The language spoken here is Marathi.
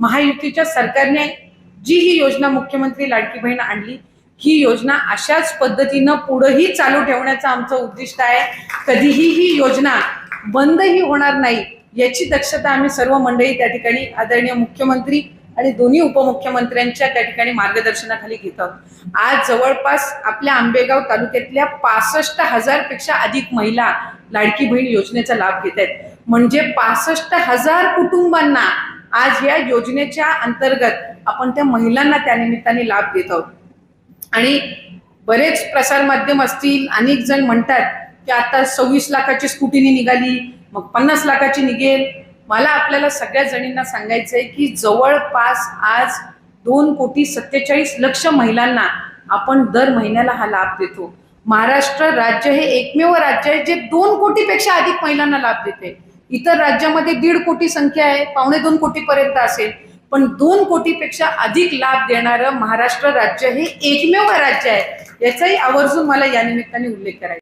महायुतीच्या सरकारने जी ही योजना मुख्यमंत्री लाडकी बहीण आणली ही योजना अशाच पद्धतीनं पुढेही चालू ठेवण्याचं आमचं उद्दिष्ट आहे. कधीही ही योजना बंदही होणार नाही याची दक्षता आम्ही सर्व मंडळी त्या ठिकाणी आदरणीय मुख्यमंत्री आणि दोन्ही उपमुख्यमंत्र्यांच्या त्या ठिकाणी मार्गदर्शनाखाली घेत आहोत आज जवळपास आपल्या आंबेगाव तालुक्यातल्या पासष्ट हजारपेक्षा अधिक महिला लाडकी बहीण योजनेचा लाभ घेत आहेत. म्हणजे पासष्ट हजार कुटुंबांना आज या योजनेच्या अंतर्गत आपण त्या महिलांना त्या निमित्ताने लाभ देत आहोत. आणि बरेच प्रसार माध्यम असतील अनेक जण म्हणतात की आता सव्वीस लाखाची स्कूटीनी निघाली मग पन्नास लाखाची निघेल. मला आपल्याला सगळ्या जणींना सांगायचं आहे की जवळपास आज दोन कोटी सत्तेचाळीस लक्ष महिलांना आपण दर महिन्याला हा लाभ देतो. महाराष्ट्र राज्य हे एकमेव राज्य आहे जे दोन कोटीपेक्षा अधिक महिलांना लाभ देते. इतर राज्यामध्ये दीड कोटी संख्या आहे पावणे दोन कोटीपर्यंत असेल पण दोन कोटीपेक्षा अधिक लाभ देणारं महाराष्ट्र राज्य हे एकमेव राज्य आहे याचाही आवर्जून मला या निमित्ताने उल्लेख करायचा आहे.